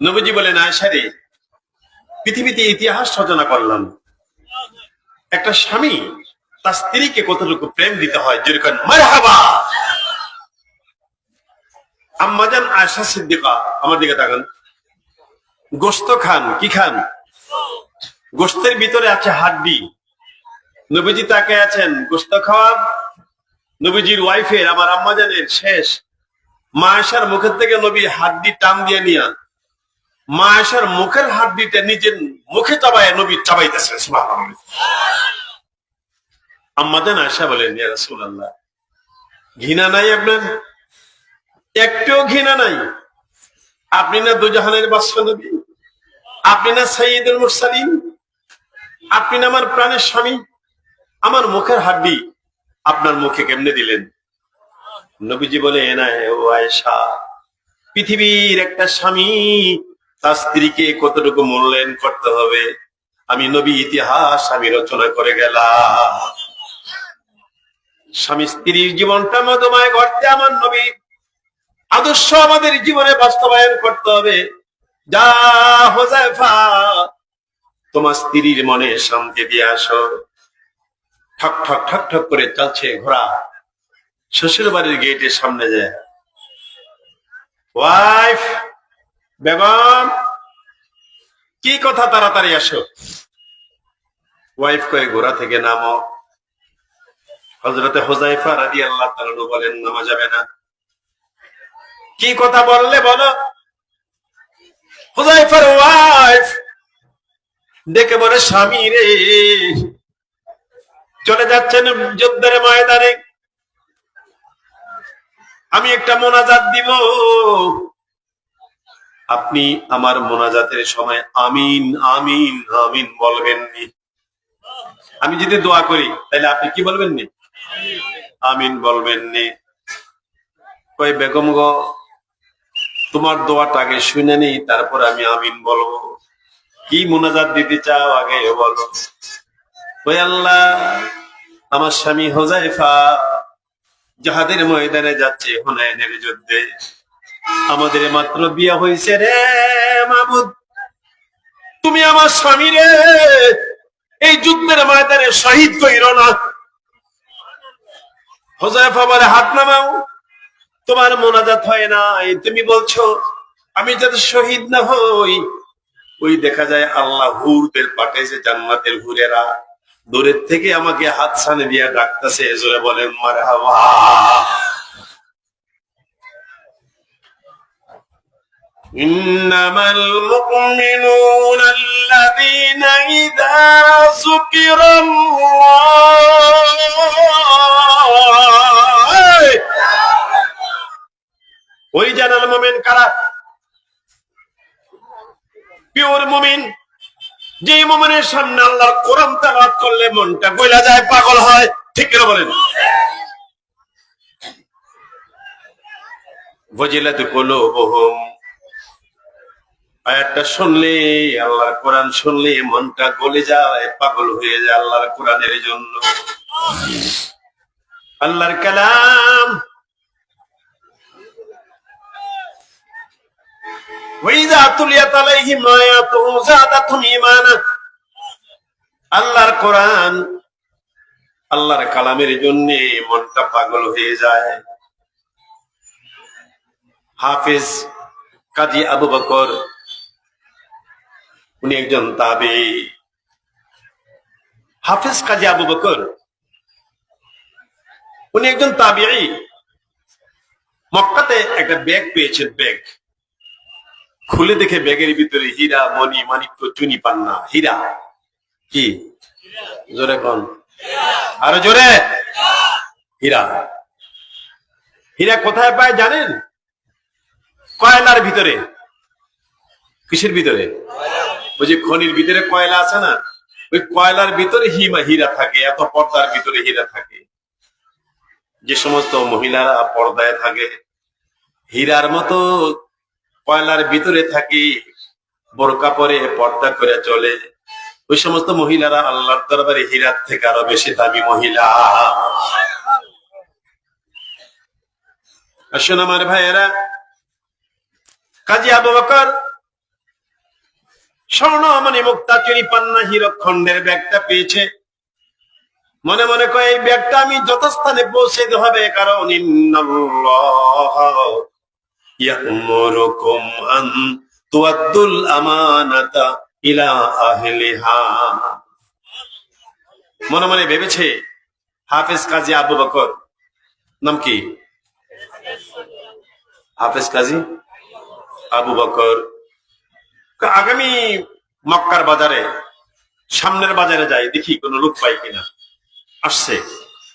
নবীজি বলেন আয়সারে পৃথিবীতে ইতিহাস রচনা করলাম। একটা স্বামী তার স্ত্রীকে কতটুকু প্রেম দিতে হয়? যেরকম মারহাবা! আয়সা সিদ্দিকা, আমার দিকে তাকান। গোস্ত খান, কি খান? গোস্তের ভিতরে আছে হাড্ডি। নবীজি তাকে আছেন গোস্ত খাওয়া নবীজির ওয়াইফের আমার আম্মাজানের শেষ। মা আয়সার মুখের থেকে নবী হাড্ডি টান দিয়ে নিয়া মা আয়সার মুখের হাড্ডিটা নিজের মুখে চাবায়, নবী চাবাইতেছে। আম্মাজান আয়সা বলেন রাসূলুল্লাহ, ঘৃণা নাই আপনার? একটুও ঘৃণা নাই। আপনি না দুজাহানের বাদশা নবী? আপনি না সাইয়্যিদুল মুরসালিন? আপনি না আমার প্রাণের স্বামী? আমার মুখের হাড্ডি আপনার মুখে কেমনে দিলেন? নবীজি বলে এ না ও আয়েশা, পৃথিবীর একটা স্বামী তার স্ত্রীকে কতটুকু মূল্যায়ন করতে হবে? আমি নবী ইতিহাস, আমি রচনা করে গেলাম। স্বামী স্ত্রীর জীবনটা মধুময় করতে আমার নবী আদর্শ আমাদের জীবনে বাস্তবায়ন করতে হবে। যা তোমার স্ত্রীর মনে শান্তি দিয়ে আসো। ঠক ঠক ঠক ঠক করে চলছে ঘোড়া। শ্বশুর বাড়ির গেটের সামনে যায়। ওয়াইফ বেগম, কি কথা তাড়াতাড়ি আসো? ওয়াইফ কয়ে ঘোড়া থেকে নামো। হজরতে হোজাইফা আল্লাহ তালু বলেন, নামা যাবে না। কি কথা বললে বলো? হুজাইফার ওয়াইফ ডেকে বলে, স্বামী রে, চলে যাচ্ছেন যুদ্ধের ময়দানে। আমি একটা মোনাজাত দিব। আপনি আমার মোনাজাতের সময় আমিন আমিন আমিন বলবেন নি। আমি যদি দোয়া করি, তাহলে আপনি কি বলবেন নি? আমিন বলবেন নি। বেগম গো, তোমার দোয়াটা আগে শুনে নেই তারপর আমি আমিন বলব। কি মোনাজাত দিতে চাও আগে বলো। ওই আল্লাহ, আমার স্বামী হোজাইফা যাহাদের ময়দানে যাচ্ছে হুনায়নের যুদ্ধে আমাদের মাত্র বিয়া হয়েছে রে মাহমুদ তুমি আমার স্বামী রে, এই যুদ্ধের ময়দানে শহীদ কইর না। হোজাইফা বলে, হাত নামাও। তোমার মোনাজাত হয় নাই। তুমি বলছো, আমি যাতে শহীদ না হই, ওই দেখা যায় আল্লাহ হুরদের পাঠাইছে জান্নাতের হুরেরা। দূরের থেকে আমাকে হাত সানে দিয়া ডাকতেছে জোরে বলেন মারে হাওয়া إنما المؤمنون الذين إذا ذكر الله ওই জানাল মোমেন কারা পিওর মোমিন যে মোমেনের সামনে আল্লাহর কোরআন তেলাওয়াত করলে মনটা গইলা যায় পাগল হয় ঠিক করে বলেন বজিলাতে কুলুবুহুম আয়াতটা শুনলে, আল্লাহর কোরআন শুনলে মনটা গলে যায়, পাগল হয়ে যায় আল্লাহর কোরআনের জন্য। আল্লাহর কালাম। আল্লাহর কোরআন আল্লাহর কালামের জন্য মনটা পাগল হয়ে যায়। হাফিজ কাজী আবু বকর উনি একজন তাবে। হাফিজ কাজী আবু বকর। উনি একজন তাবিঈ মক্কাতে একটা ব্যাগ পেয়েছেন, ব্যাগ। খুলে দেখে ব্যাগের ভিতরে হীরা, মণি মানিক্য চুনি, পান্না। হীরা। কি? জোরে কোন। আরও জোরে। হীরা। হীরা কোথায় পায় জানেন? কয়লার ভিতরে। কিসের ভিতরে? ওই যে খনির ভিতরে কয়লা আছে না, ওই কয়লার ভিতরে হিমা হীরা থাকে, এত পর্দার ভিতরে হীরা থাকে। যে সমস্ত মহিলারা পর্দায় থাকে, হীরার মতো কয়লার ভিতরে থাকি, বোরকা পরে পর্দা করে চলে। ওই সমস্ত মহিলারা আল্লাহর দরবারে হীরার থেকে আরও বেশি দামি মহিলা। আসুন আমার ভাইয়েরা, কাজী আবু বকর স্বর্ণ মানে মুক্তা চুরি পান্না হীরক খন্ডের ব্যাগটা পেয়েছে। মনে মনে কয়, এই ব্যাগটা আমি যথাস্থানে পৌঁছে দিতে হবে কারণ ইয়া'মুরুকুম আন তুআদ্দুল আমানাতা ইলা আহলিহা। মনে মনে ভেবেছে, হাফেজ কাজী আবু বকর, নাম কি? হাফেজ কাজী আবু বকর। আগামী মক্কার বাজারে, সামনের বাজারে যাই, দেখি কোন লোক পাই কিনা। আসছে,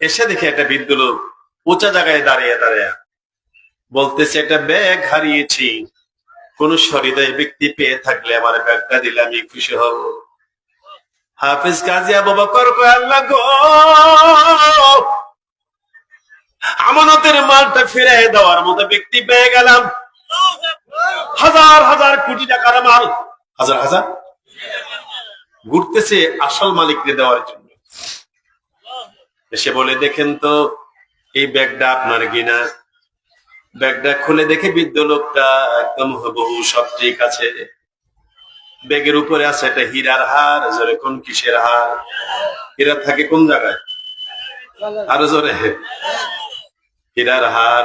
এসে দেখে একটা বৃদ্ধ লোক উঁচা জায়গায় দাঁড়িয়ে দাঁড়িয়ে বলতেছে, একটা ব্যাগ হারিয়েছি। কোন সরিদয় ব্যক্তি পেয়ে থাকলে আমার ব্যাগটা দিলে আমি খুশি হব। হাফিজ কাজী আবু বকর আল্লাহ গো! আমানতের মালটা ফিরে দেওয়ার মতো ব্যক্তি পেয়ে গেলাম। হাজার হাজার কোটি টাকার মাল। হাজার হাজার? ঘুরতেছে আসল মালিককে দেওয়ার জন্য। সে বলে, দেখেন তো, এই ব্যাগটা আপনার কিনা? ব্যাগটা খুলে দেখে বৃদ্ধ লোকটা একদম বহু সব ঠিক আছে। ব্যাগের উপরে আছে একটা হীরার হার, জোরে কোন কিসের হার? হীরা থাকে কোন জায়গায়? আরও জোরে। হীরার হার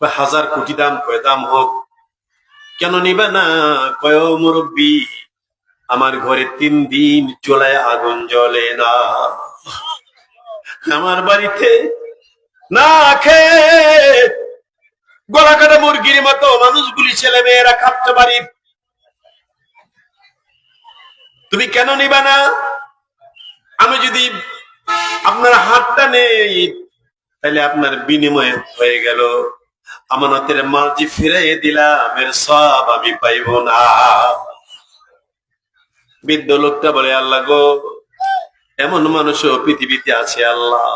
বা হাজার কোটি দাম কয়, দাম হোক। কেন নিবে না? কয় মুরব্বী, আমার ঘরে তিন দিন চুলায় আগুন জ্বলে না। আমার বাড়িতে না খেয়ে গলা কাটা মুরগির মতো মানুষগুলি ছেলে মেয়েরা খাচ্ছে বাড়ি। তুমি কেন নিবা না? আমি যদি আপনার হাতটা নেই তাহলে আপনার বিনিময় হয়ে গেল। আমানতের মাল যে ফিরাইয়ে দিলাম, এর সব আমি পাইব না। বৃদ্ধ লোকটা বলে, আল্লাহ গো, এমন মানুষও পৃথিবীতে আছে আল্লাহ।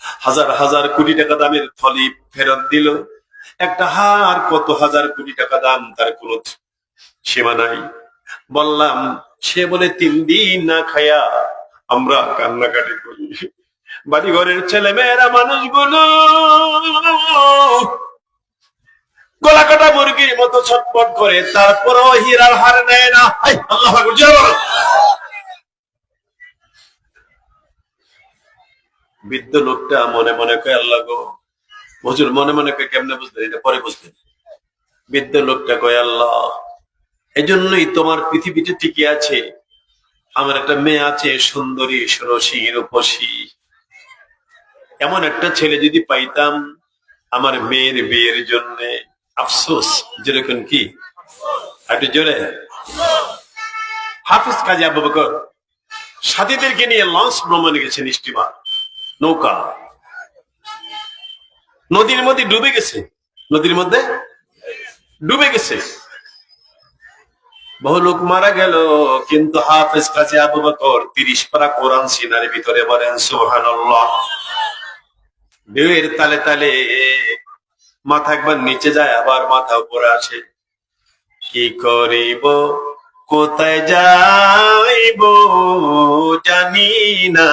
হাজার হাজার কোটি টাকা দামের থলি ফেরত দিল। একটা হার কত হাজার কোটি টাকা দাম তার কোনো সীমা নাই। বললাম, সে বলে, তিন দিন না খায়া আমরা কান্নাকাটি করি। বাড়ি ঘরের ছেলে মেয়েরা মানুষগুলো গলা কাটা মুরগির মতো ছটপট করে, তারপরও হীরার হার নেয় না। আল্লাহ। বৃদ্ধ লোকটা মনে মনে কয়, আল্লাহ গো, হুজুর মনে মনে কয়, কেমনে বুঝলেন এটা পরে বুঝলেন বৃদ্ধ লোকটা কয়, আল্লাহ, এজন্যই তোমার পৃথিবীতে টিকে আছে। আমার একটা মেয়ে আছে, সুন্দরী, সুরসী, রূপসী। এমন একটা ছেলে যদি পাইতাম আমার মেয়ের বিয়ের জন্য আফসোস, যেরকম কি? একটু জোরে। হাফিজ কাজী আবু বকর, সাথীদেরকে নিয়ে লঞ্চ ভ্রমণে গেছেন স্টিমার নৌকা। নদীর মধ্যে ডুবে গেছে। নদীর মধ্যে ডুবে গেছে। বহু লোক মারা গেল, কিন্তু হাফেজ কাজী আবু বকর তিরিশ পারা কোরআন সিনার ভিতরে বলেন, সুবহানাল্লাহ। ঢেউয়ের তালে তালে মাথা একবার নিচে যায়, আবার মাথা উপরে আসে। কি করিব, কোথায় যাইব জানি না।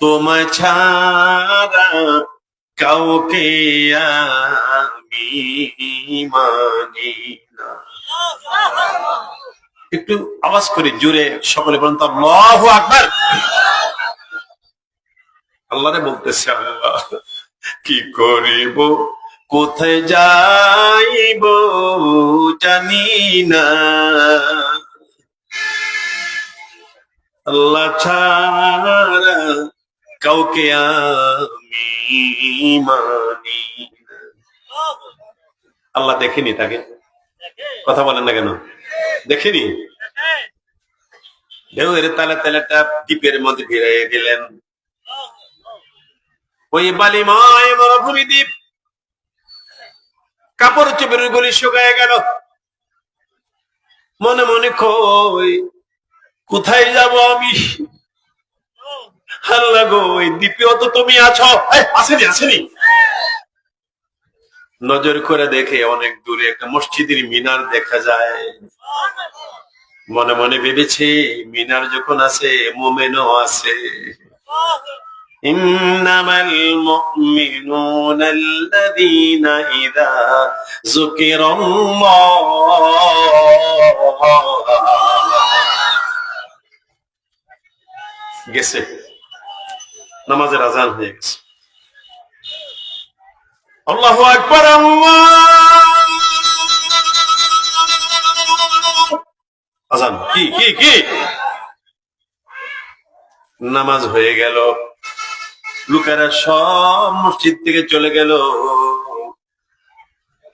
তোমায় ছাড়া কাউকে আমি মানি না। একটু আওয়াজ করে জুড়ে সকলে বলেন তো, আল্লাহু আকবার। আল্লাহরে বলতেছে আল্লাহ কি করিব? কোথায় যাইব জানি না। আল্লাহ ছাড়া কাউকে আমি মানি আল্লাহ দেখেনি তাকে? কথা বলেন না কেন? দেখেনি? ঢেউয়ের তালে তালেটা দ্বীপের মধ্যে ফিরাইয়ে দিলেন। ওই বালিময় মরুভূমি দ্বীপ কাপড় চোপড়ের গুলি শুকায় গেল। মনে মনে কই, কোথায় যাব আমি? নজর করে দেখে অনেক দূরে একটা মসজিদের মিনার দেখা যায়। মনে মনে ভেবেছে, মিনার যখন আছে, মোমেনও আছে। إنما المؤمنون الذين إذا ذكر الله গেছে নামাজের আজান হয়ে গেছে আল্লাহু আকবার আল্লাহ আজান কি কি কি নামাজ হয়ে গেল লোকেরা সব মসজিদ থেকে চলে গেল।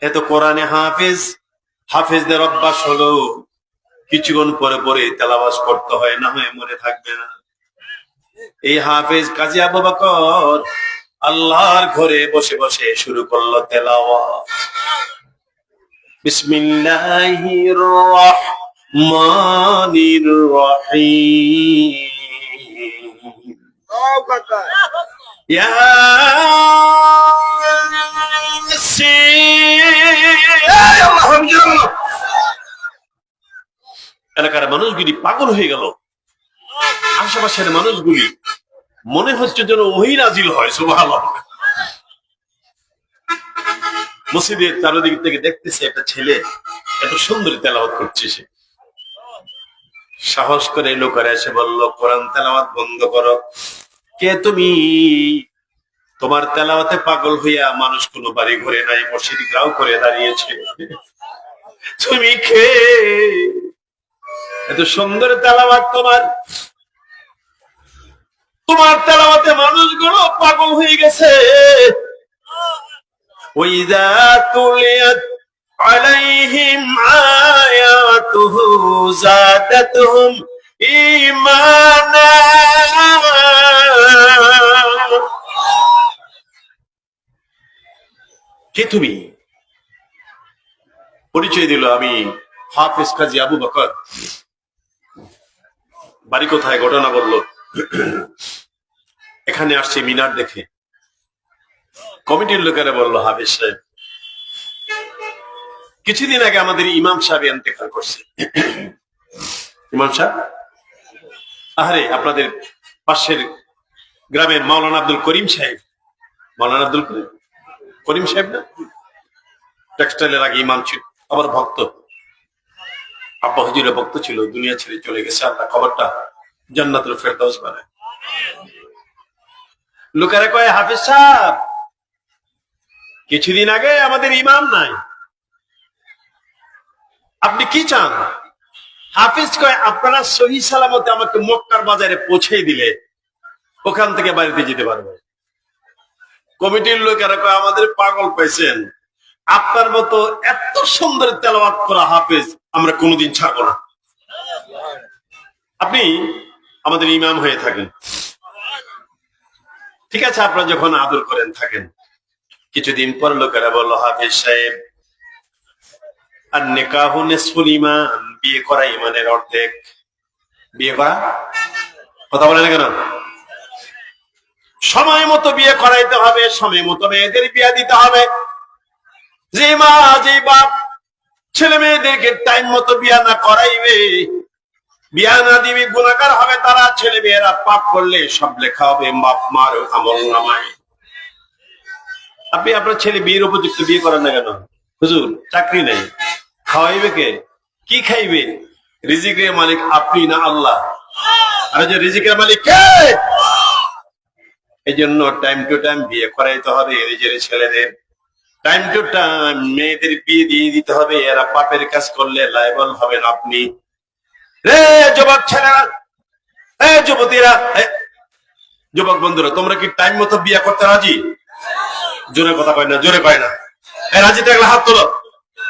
এত কোরআনে হাফেজ, হাফেজদের অভ্যাস হলো, কিছুক্ষণ পরে পরে তেলাবাস করতে হয়, না হয় মনে থাকবে না। এই হাফেজ কাজী আবু বকর আল্লাহর ঘরে বসে বসে শুরু করল তেলাওয়া এলাকার মানুষগুলি পাগল হয়ে গেল। আশেপাশের মানুষগুলি মনে হচ্ছে যেন ওই নাজিল হয়, সুবহানাল্লাহ। মসজিদের চারদিক থেকে দেখতেছে একটা ছেলে, এত সুন্দর তেলাওয়াত করছে সে। সাহস করে লোকেরা এসে বলল, কোরআন তেলাওয়াত বন্ধ করো। কে তুমি? তোমার তেলাওয়াতে পাগল হইয়া মানুষ কোনো বাড়ি ঘরে নাই, মসজিদ গ্রাও করে দাঁড়িয়েছে। তুমি খে এত সুন্দর তেলাওয়াত তোমার। তোমার তেলাওয়াতে মানুষগুলো পাগল হয়ে গেছে। ওইদা তুলিয়াত আলাইহিম আয়াতুহু জাদাতুহুম কে তুমি? পরিচয় দিল আমি হাফিজ কাজী আবু বকর। বাড়ি কোথায়? ঘটনা বলল। এখানে আসছে মিনার দেখে। কমিটির লোকেরা বলল, হাফিজ সাহেব, কিছুদিন আগে আমাদের ইমাম সাহেব এতেকাল করছে। ইমাম সাহেব? আহারে, আপনাদের পাশের গ্রামের মাওলানা আব্দুল করিম সাহেব। মাওলানা আব্দুল করিম? করিম সাহেব না? টেক্সটাইলের আগে ইমাম ছিল আমার ভক্ত। আব্বা হুজুরের ভক্ত ছিল, দুনিয়া ছেড়ে চলে গেছে, আল্লাহ খবরটা জান্নাতুল ফেরদাউস বানায়। লোকেরা কয়, হাফিজ সাহেব, কিছুদিন আগে আমাদের ইমাম নাই। আপনি কি চান? হাফিজ কয়, আপনারা সহি সালামতে আমাকে মক্কার বাজারে পৌঁছে দিলে ওখান থেকে বাড়িতে যেতে পারবে। কমিটির লোকেরা কয়, আমাদের পাগল পাইছেন আপনার মতো এত সুন্দর তেলাওয়াত করা হাফেজ আমরা কোনোদিন ছাড়বো না। আপনি আমাদের ইমাম হয়ে থাকেন। ঠিক আছে, আপনারা যখন আদর করেন, থাকেন। কিছুদিন পর লোকেরা বলল, হাফিজ সাহেব, আর নেকাহ নেসফুল ইমান। বিয়ে করা ইমানের অর্ধেক। বিয়ে করা? কথা বলে না কেন? সময় মতো বিয়ে করাইতে হবে, সময় মতো মেয়েদের বিয়ে দিতে হবে। যে মা, যে বাপ, ছেলে মেয়েদেরকে টাইম মতো বিয়া না করাইবে, বিয়া না দিবি গুণাকার হবে তারা। ছেলে মেয়েরা পাপ করলে সব লেখা হবে বাপ মার, আমল, নামায়। আপনি আপনার ছেলে বিয়ের উপযুক্ত বিয়ে করেন না কেন? হুজুর, চাকরি নেই। খাওয়াইবে কে? কি খাইবে? রিজিকের মালিক আপনি না আল্লাহ? আর যে রিজিকের মালিক কে? এই জন্য টাইম টু টাইম বিয়ে করাইতে হবে নিজের ছেলেদের। টাইম টু টাইম মেয়েদের বিয়ে দিয়ে দিতে হবে। এরা পাপের কাজ করলে লাইবল হবেন আপনি। রে যুবক ছেলেরা, এ যুবতীরা যুবক বন্ধুরা, তোমরা কি টাইম মতো বিয়ে করতে রাজি? জোরে কথা কয় না, জোরে কয় না। রাজি থাকলে হাত তোলো।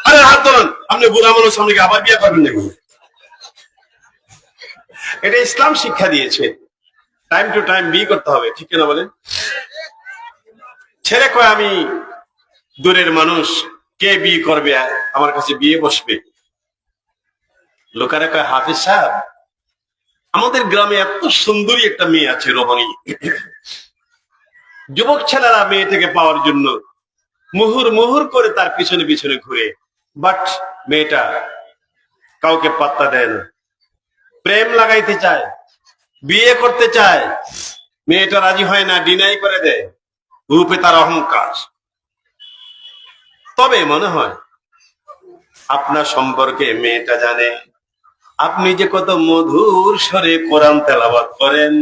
আরে হাত তোলেন আপনি বুড়া মানুষ সামনে আবার বিয়ে করবেন নাকি? এটা ইসলাম শিক্ষা দিয়েছে। টাইম টু টাইম বিয়ে করতে হবে, ঠিক না বলেন? ছেলে কয়, আমি দূরের মানুষ, কে বিয়ে করবে? আমার কাছে বিয়ে বসবে। লোকারা কয়, হাফিজ সাহেব, আমাদের গ্রামে এত সুন্দরী একটা মেয়ে আছে রমণী যুবক ছেলেরা মেয়েটাকে পাওয়ার জন্য মুহুর মুহুর করে তার পিছনে পিছনে ঘুরে। বাট মেয়েটা কাউকে পাত্তা দেয় না। প্রেম লাগাইতে চায়, বিয়ে করতে চায়, মেয়েটা রাজি হয় না ডিনাই করে দেয়, রূপে তার অহংকার। তবে মনে হয়, আপনার সম্পর্কে মেয়েটা জানে, আপনি যে কত মধুর স্বরে কোরআন তেলাবাদ করেন,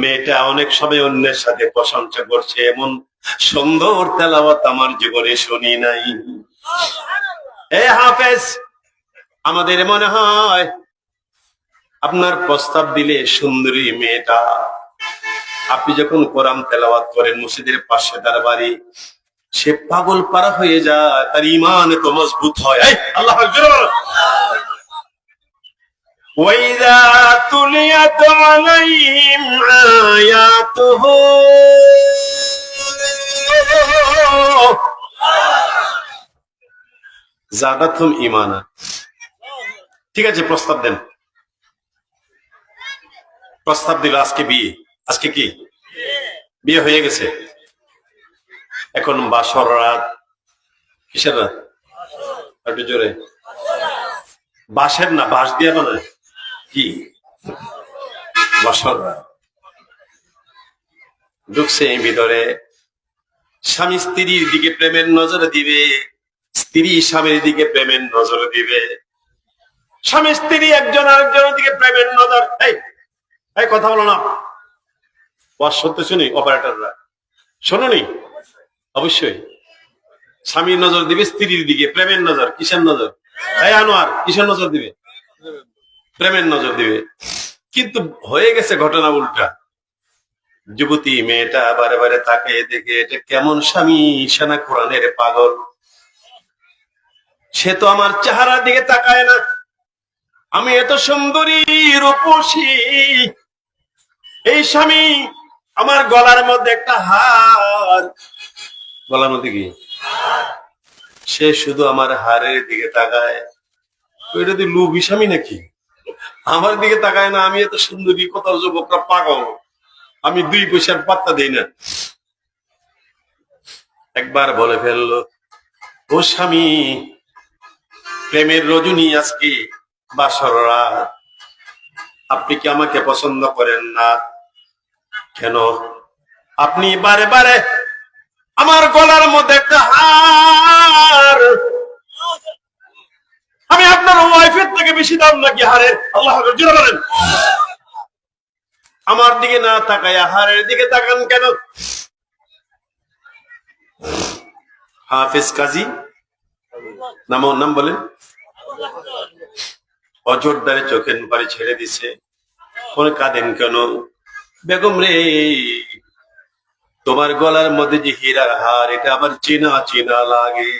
মেয়েটা অনেক সময় অন্যের সাথে প্রশংসা করছে, এমন সুন্দর তেলাওয়াত আমার জীবনে শুনি নাই। এ হাফেজ আমাদের মনে হয় আপনার প্রস্তাব দিলে সুন্দরী মেয়েটা আপনি যখন কোরআন তেলাওয়াত করেন মসজিদের পাশে তার বাড়ি সে পাগল পারা হয়ে যায় তার ইমান এত মজবুত হয় এই, আল্লাহ আকবার বলো। وإذا تليت عليهم آياته ইমানা ঠিক আছে, প্রস্তাব দেন। প্রস্তাব দিল, আজকে বিয়ে। আজকে কি? বিয়ে হয়ে গেছে। এখন বাসর রাত। কিসের রাত? একটু জোরে। বাঁশের না, বাঁশ দিয়ে বানায়? কি? বাসর রাত। ঢুকছে ভিতরে। স্বামী স্ত্রীর দিকে প্রেমের নজর দিবে। স্ত্রী স্বামীর দিকে প্রেমের নজর দিবে। স্বামী স্ত্রী একজন আরেকজনের দিকে প্রেমের নজর। এই কথা বলো না। সত্য শুনি অপারেটররা শোনোনি? অবশ্যই। স্বামীর নজর দিবে, স্ত্রীর দিকে। প্রেমের নজর, কিসের নজর? এই আনোয়ার, কিসের নজর দিবে? প্রেমের নজর দিবে। কিন্তু হয়ে গেছে ঘটনা উল্টা। যুবতী মেয়েটা বারে বারে তাকে দেখে, এটা কেমন স্বামী? সেনা কোরআনের পাগল। সে তো আমার চেহারার দিকে তাকায় না। আমি এত সুন্দরী, রূপসী। এই স্বামী আমার গলার মধ্যে একটা হার। গলার মধ্যে কি? সে শুধু আমার হারের দিকে তাকায়। ওইটা তুই স্বামী নাকি? আমার দিকে তাকায় না, আমি এত সুন্দরী, কত যুবকরা পাগল। আমি দুই পয়সার পাত্তা দিই না। একবার বলে ফেলল, ও স্বামী প্রেমের রজনী আজকে বাসর রাত। আপনি কি আমাকে পছন্দ করেন না? কেন? আপনি বারে বারে আমার গলার মধ্যে একটা হার। আমি আপনার ওয়াইফের থেকে বেশি দাম নাকি হারের? আল্লাহ বলেন। আমার দিকে না তাকায় হারের দিকে তাকান কেন? হাফিজ কাজী নাম নাম বলেন অজোরদারে চোখের বাড়ি ছেড়ে দিছে। কোন কাঁদেন কেন? বেগম রে, তোমার গলার মধ্যে যে হীরার হার, এটা আমার চেনা চেনা লাগে।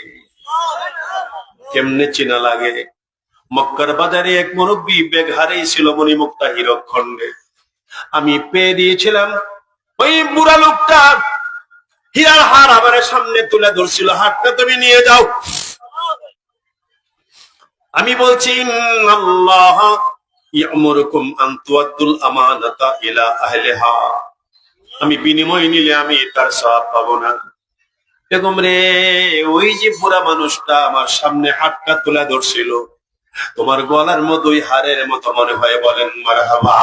কেমনে চেনা লাগে? মক্কার বাজারে এক মুরব্বী বেগ হারিয়েছিল মণিমুক্তা হীরক খণ্ডে। আমি পেয়ে দিয়েছিলাম ওই বুড়া লোকটা। হীরার হার আমার সামনে তুলে ধরছিল, হারটা তুমি নিয়ে যাও। আমি বলছি আল্লাহ ইয়ামুরুকুম আন তুআদ্দুল আমানাতা ইলা আহলিহা। আমি বিনিময় নিলে আমি তার সওয়াব পাবো না। বেগম রে, ওই যে পুরা মানুষটা আমার সামনে হাতটা তুলে ধরছিল, তোমার গলার মতো ওই হারের মতো মনে হয় বলেন, মারহাবা।